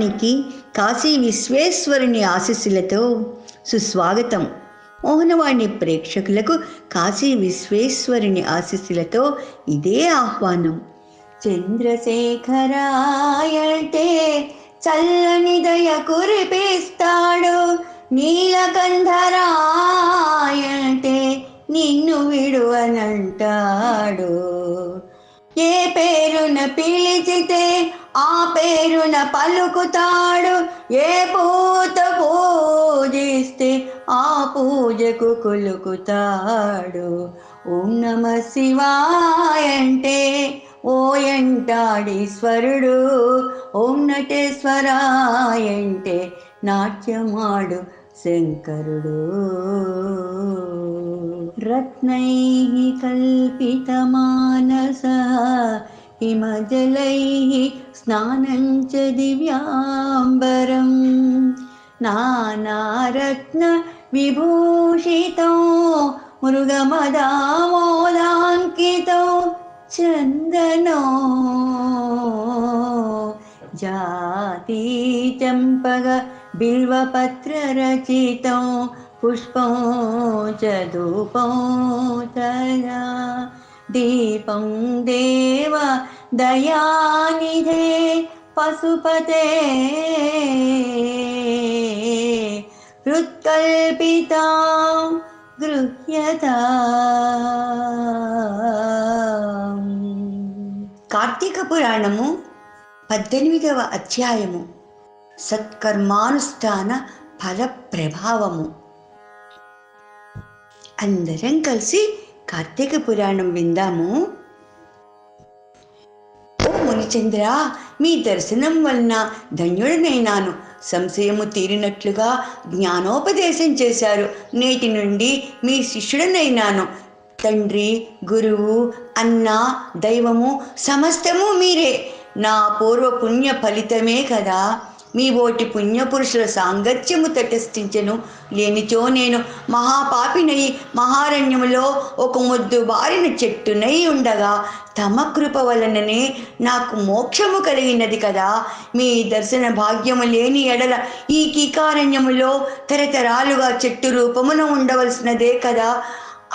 మన కాశీ విశ్వేశ్వరుని ఆశీస్సులతో సుస్వాగతం. మోహనవాణి ప్రేక్షకులకు కాశీ విశ్వేశ్వరుని ఆశీస్సులతో ఇదే ఆహ్వానం. చంద్రశేఖరాయంటే చల్లని దయ కురిపిస్తాడు. నీలకంధరాయంటే నిన్ను విడువనంటాడు. ఏ పేరున పిలిచితే ఆ పేరున పలుకుతాడు ఏ పూత పూజిస్తే ఆ పూజకు కొలుకుతాడు. ఓం నమ శివాయంటే ఓ ఎంటాడీశ్వరుడు ఓం నటేశ్వరాయంటే నాట్యమాడు శంకరుడు. రత్నైः కల్పితమానస హిమజలై స్నానం చ దివ్యాంబరం. నానారత్న విభూషితో మృగమదామోదాంకితో చందనో. జాతి చంపగ బిల్వపత్రరచితం పుష్పం చ ధూపం తదా దీపం దేవ దయానిధే పశుపతే హృత్కల్పితాం గృహ్యత కార్తీక పురాణము పద్దెనిమిదవ అధ్యాయము సత్కర్మానుష్ఠాన ఫల ప్రభావము అందరం కలిసి కార్తీక పురాణం విందాము రామచంద్ర మీ దర్శనం వలన ధన్యుడనైనాను. సంశయము తీరినట్లుగా జ్ఞానోపదేశం చేశారు. నేటి నుండి మీ శిష్యుడనైనాను. తండ్రి గురువు అన్న దైవము సమస్తము మీరే. నా పూర్వ పుణ్య ఫలితమే కదా. మీ ఓటి పుణ్యపురుషుల సాంగత్యము తటస్థించను. లేనిచో నేను మహాపాపినై మహారణ్యములో ఒక ముద్దు బారిన చెట్టునై ఉండగా తమ కృప వలననే నాకు మోక్షము కలిగినది కదా. మీ దర్శన భాగ్యము లేని ఎడల ఈ కీకారణ్యములో తరతరాలుగా చెట్టు రూపమున ఉండవలసినదే కదా.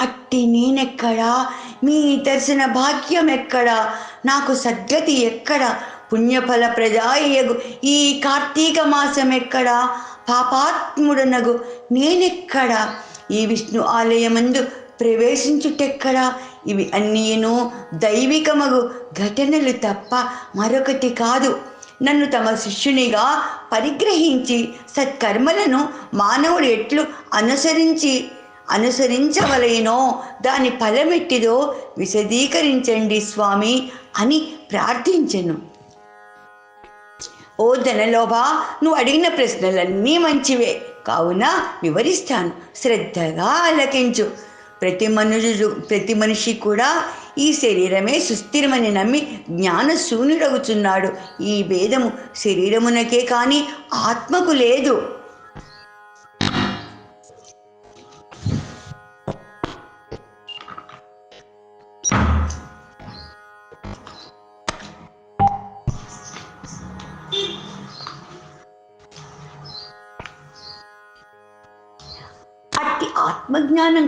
అట్టి నేనెక్కడా? మీ దర్శన భాగ్యం ఎక్కడా నాకు సద్గతి ఎక్కడ? పుణ్యఫల ప్రదాయగు. ఈ కార్తీక మాసం ఎక్కడ? పాపాత్ముడనగు. నేనెక్కడ? ఈ విష్ణు ఆలయమందు ప్రవేశించుటెక్కడా? ఇవి అన్నీను దైవికమగు ఘటనలు తప్ప మరొకటి కాదు. నన్ను తమ శిష్యునిగా పరిగ్రహించి సత్కర్మలను మానవుడు ఎట్లు అనుసరించి అనుసరించవలేనో దాని ఫలమెట్టిదో విశదీకరించండి స్వామి అని ప్రార్థించెను. ఓ ధనలోభా నువ్వు అడిగిన ప్రశ్నలన్నీ మంచివే. కావున వివరిస్తాను. శ్రద్ధగా ఆలకించు. ప్రతి మనుషుడు ప్రతి మనిషి కూడా ఈ శరీరమే సుస్థిరమని నమ్మి జ్ఞాన శూన్యుడగుచున్నాడు ఈ భేదము శరీరమునకే కానీ ఆత్మకు లేదు.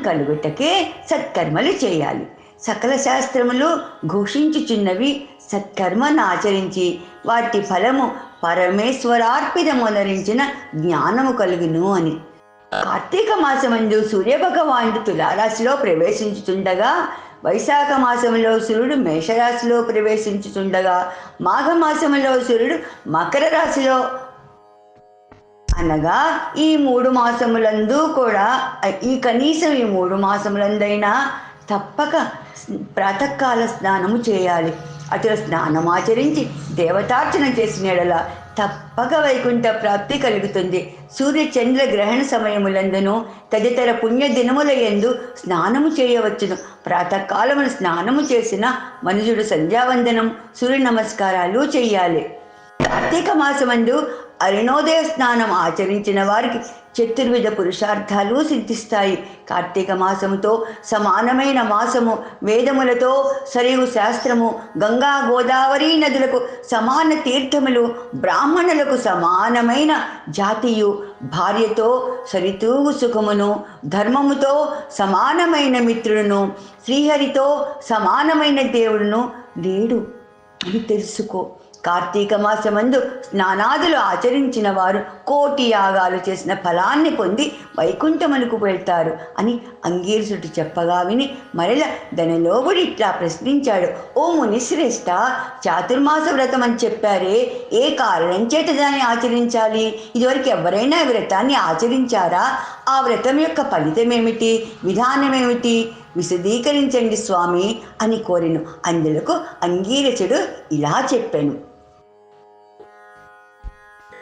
కలుగుటకే సత్కర్మలు చేయాలి. సకల శాస్త్రములు ఘోషించుచున్నవి సత్కర్మను ఆచరించి వాటి ఫలము పరమేశ్వరార్పితమునరించిన జ్ఞానము కలుగును అని. కార్తీక మాసమందు సూర్యభగవానుడు తులారాశిలో ప్రవేశించుతుండగా వైశాఖ మాసంలో సూర్యుడు మేషరాశిలో ప్రవేశించుతుండగా మాఘమాసంలో సూర్యుడు మకర రాశిలో అనగా ఈ మూడు మాసములందు కూడా ఈ కనీసం ఈ మూడు మాసములందైనా తప్పక ప్రాతకాల స్నానము చేయాలి. అటు స్నానం ఆచరించి దేవతార్చన చేసిన ఎడల తప్పక వైకుంఠ ప్రాప్తి కలుగుతుంది. సూర్య చంద్ర గ్రహణ సమయములందును తదితర పుణ్య దినముల ఎందు స్నానము చేయవచ్చును. ప్రాతకాలమున స్నానము చేసిన మనుషుడు సంధ్యావందనం సూర్య నమస్కారాలు చేయాలి కార్తీక మాసమందు అరుణోదయ స్నానం ఆచరించిన వారికి చతుర్విధ పురుషార్థాలు సిద్ధిస్తాయి. కార్తీక మాసముతో సమానమైన మాసము వేదములతో సరియు శాస్త్రము గంగా గోదావరి నదులకు సమాన తీర్థములు బ్రాహ్మణులకు సమానమైన జాతియు. భార్యతో సరితూగు సుఖమును ధర్మముతో సమానమైన మిత్రులను శ్రీహరితో సమానమైన దేవుడును లేడు. అని తెలుసుకో. కార్తీక మాసమందు స్నానాదులు ఆచరించిన వారు కోటి యాగాలు చేసిన ఫలాన్ని పొంది వైకుంఠమునకు వెళ్తారు అని అంగీరసుడు చెప్పగా విని మరల ధనలోగుడు ఇట్లా ప్రశ్నించాడు. ఓ మునిశ్రేష్ట చాతుర్మాస వ్రతం అని చెప్పారే. ఏ కారణం చేత దాన్ని ఆచరించాలి? ఇదివరకు ఎవరైనా వ్రతాన్ని ఆచరించారా? ఆ వ్రతం యొక్క ఫలితమేమిటి? విధానమేమిటి? విధానం ఏమిటి విశదీకరించండి స్వామి అని కోరెను. అందులకు అంగీరచుడు ఇలా చెప్పాను.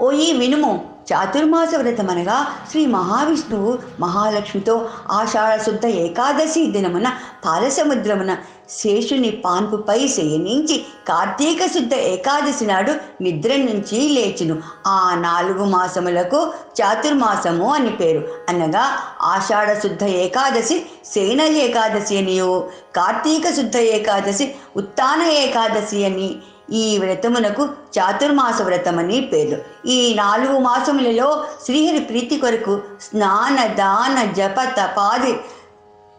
ఓయి వినుము చాతుర్మాస వ్రతం అనగా శ్రీ మహావిష్ణువు మహాలక్ష్మితో ఆషాఢ శుద్ధ ఏకాదశి దినమున పాలసముద్రమున శేషుని పాన్పుపై శయనించి కార్తీక శుద్ధ ఏకాదశి నాడు నిద్ర నుంచి లేచును. ఆ నాలుగు మాసములకు చాతుర్మాసము అని పేరు. అనగా ఆషాఢ శుద్ధ ఏకాదశి సేన ఏకాదశి అనియు కార్తీక శుద్ధ ఏకాదశి ఉత్తాన ఏకాదశి అని. ఈ వ్రతమునకు చాతుర్మాస వ్రతమని పేరు ఈ నాలుగు మాసములలో శ్రీహరి ప్రీతి కొరకు స్నాన దాన జప తపాది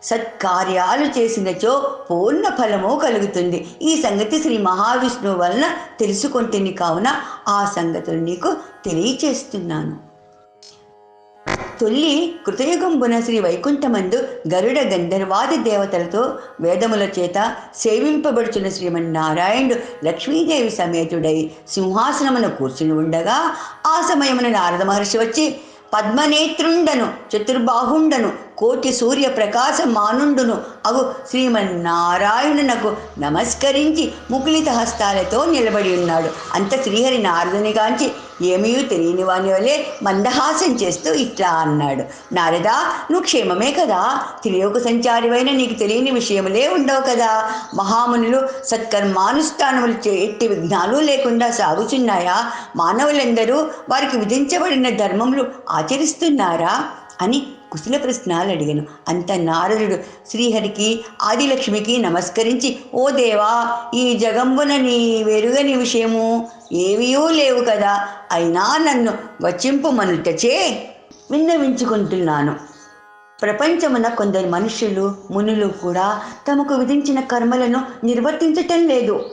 సత్కార్యాలు చేసినచో పూర్ణ ఫలము కలుగుతుంది. ఈ సంగతి శ్రీ మహావిష్ణువు వలన తెలుసుకుంటుంది కావున ఆ సంగతులు నీకు తెలియచేస్తున్నాను. తొల్లి కృతయుగంబున శ్రీ వైకుంఠమందు గరుడ గంధర్వాది దేవతలతో వేదముల చేత సేవింపబడుచున్న శ్రీమన్నారాయణుడు లక్ష్మీదేవి సమేతుడై సింహాసనమున కూర్చుని ఉండగా ఆ సమయమున నారద మహర్షి వచ్చి పద్మనేత్రుండను చతుర్బాహుండను కోటి సూర్య ప్రకాశ మానుండును అగు శ్రీమన్నారాయణునకు నమస్కరించి ముకులిత హస్తాలతో నిలబడి ఉన్నాడు. అంత శ్రీహరి నారదుని గాంచి ఏమీ తెలియని వాని వలె మందహాసం చేస్తూ ఇట్లా అన్నాడు. నారదా నువ్వు క్షేమమే కదా? త్రిలోక సంచారివైన నీకు తెలియని విషయములే ఉండవు కదా? మహామునులు సత్కర్మానుష్ఠానములు ఎట్టి విఘ్నాలు లేకుండా సాగుచున్నాయా? మానవులందరూ వారికి విధించబడిన ధర్మములు ఆచరిస్తున్నారా? అని కుశల ప్రశ్నలు అడిగాను. అంత నారదుడు శ్రీహరికి ఆదిలక్ష్మికి నమస్కరించి ఓ దేవా ఈ జగంబున నీ వెరుగని విషయము ఏవియూ లేవు కదా. అయినా నన్ను వచ్చింపుమనుటచే విన్నవించుకుంటున్నాను. ప్రపంచమున కొందరు మనుషులు మునులు కూడా తమకు విధించిన కర్మలను నిర్వర్తించటం లేదు.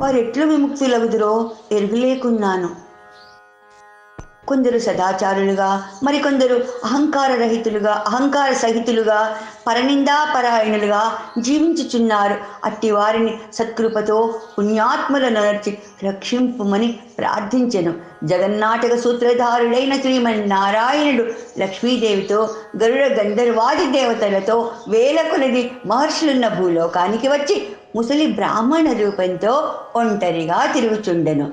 వారు ఎట్లు విముక్తులగుదురో ఎరుగులేకున్నాను కొందరు సదాచారులుగా మరికొందరు అహంకార రహితులుగా అహంకార సహితులుగా పరనిందాపరాయణులుగా జీవించుచున్నారు. అట్టి వారిని సత్కృపతో పుణ్యాత్ములను నర్చి రక్షింపుమని ప్రార్థించెను. జగన్నాటక సూత్రధారుడైన శ్రీమన్నారాయణుడు లక్ష్మీదేవితో గరుడ గంధర్వాది దేవతలతో వేల కొలది మహర్షులున్న భూలోకానికి వచ్చి ముసలి బ్రాహ్మణ రూపంతో ఒంటరిగా తిరుగుచుండెను.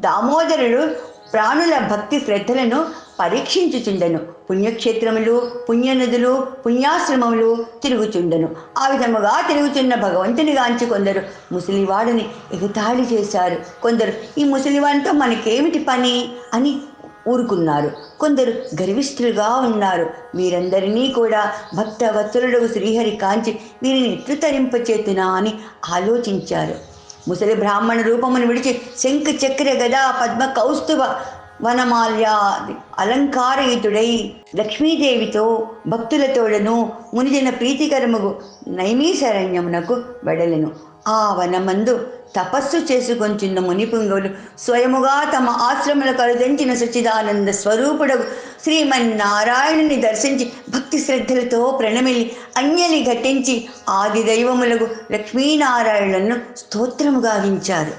దామోదరుడు ప్రాణుల భక్తి శ్రద్ధలను పరీక్షించుచుండెను. పుణ్యక్షేత్రములు పుణ్యనదులు పుణ్యాశ్రమములు తిరుగుచుండెను. ఆ విధముగా తిరుగుచున్న భగవంతుని గాంచి కొందరు ముసలివాడిని ఎగతాళి చేశారు. కొందరు ఈ ముసలివాడితో మనకేమిటి పని? అని ఊరుకున్నారు. కొందరు గర్విష్ఠులుగా ఉన్నారు. వీరందరినీ కూడా భక్త వత్సలుడు శ్రీహరి కాంచి వీరిని ఎట్లు తరింపచేతునా అని ఆలోచించారు. ముసలి బ్రాహ్మణ రూపమును విడిచి శంఖ చక్ర గదా పద్మ కౌస్తువ వనమాల్యాది అలంకారయుతుడై లక్ష్మీదేవితో భక్తులతోడను మునిజన ప్రీతికరముగు నైమీశరణ్యమునకు వెడలెను. ఆ వనమందు తపస్సు చేసుకొంచున్న మునిపుంగవులు స్వయముగా తమ ఆశ్రముల కరుదించిన సుచిదానంద స్వరూపుడగు శ్రీమన్నారాయణుని దర్శించి భక్తి శ్రద్ధలతో ప్రణమిల్లి అంజలి ఘటించి ఆది దైవములకు లక్ష్మీనారాయణను స్తోత్రము గావించారు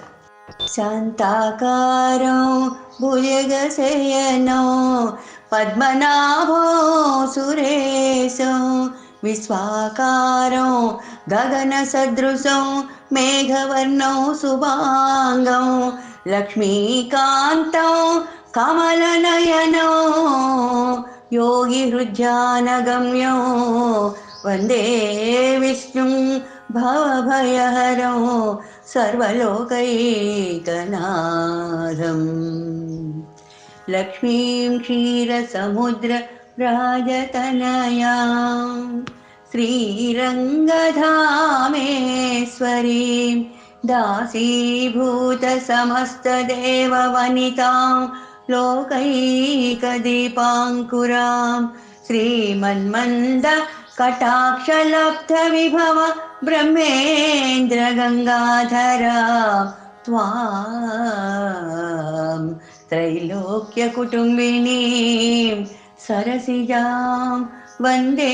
శాంతాకారం భుజగశయనో పద్మనాభో సురేశం విశ్వాకారం గగన సదృశం మేఘవర్ణౌ శుభాంగం లక్ష్మీకాంతం కమలనయనో యోగి హృద్యానగమ్యో వందే విష్ణుం భవభయహరం సర్వలోకైకనాథం. లక్ష్మీం క్షీరసముద్ర రాజతనయాం श्रीरङ्गधामेश्वरीं दासीभूतसमस्तदेववनितां लोकैकदीपाङ्कुरां श्रीमन्मन्द कटाक्षलब्धविभव ब्रह्मेन्द्रगङ्गाधरा त्वां त्रैलोक्यकुटुम्बिनीं सरसिजां वन्दे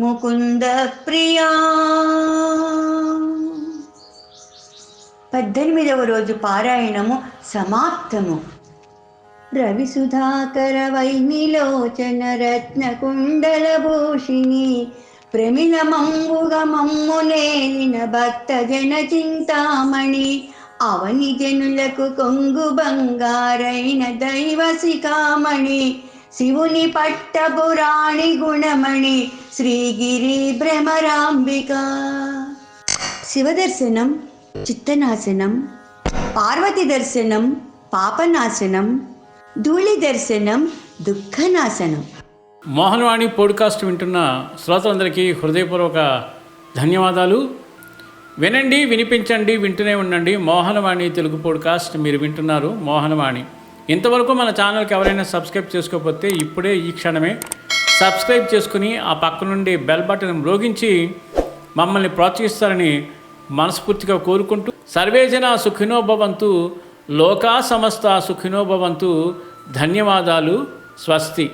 ముకుందప్రియా పద్దెనిమిదవ రోజు పారాయణము సమాప్తము రవిసుధాకర వైనిలోచన రత్నకుండలభూషిణి ప్రమిళమంబుగమమ్మునేలిన భక్త జన చింతామణి అవని జనులకు కొంగు బంగారైన దైవ శిఖామణి శివుని పట్టపురాణి గుణమణి శ్రీగిరి భ్రమరాంబిక. శివదర్శనం చిత్తనాశనం పార్వతి దర్శనం పాపనాశనం ధూళి దర్శనం దుఃఖనాశనం. మోహన్వాణి పోడ్కాస్ట్ వింటున్న శ్రోతలందరికీ హృదయపూర్వక ధన్యవాదాలు. వినండి వినిపించండి వింటూనే ఉండండి మోహనవాణి తెలుగు పోడ్కాస్ట్ మీరు వింటున్నారు మోహనవాణి. ఇంతవరకు మన ఛానల్కి ఎవరైనా సబ్స్క్రైబ్ చేసుకోకపోతే ఇప్పుడే ఈ క్షణమే సబ్స్క్రైబ్ చేసుకుని ఆ పక్క నుండి బెల్ బటన్ మ్రోగించి మమ్మల్ని ప్రోత్సహిస్తారని మనస్ఫూర్తిగా కోరుకుంటూ సర్వేజన సుఖినోభవంతు లోకా సమస్త సుఖినోభవంతు ధన్యవాదాలు స్వస్తి.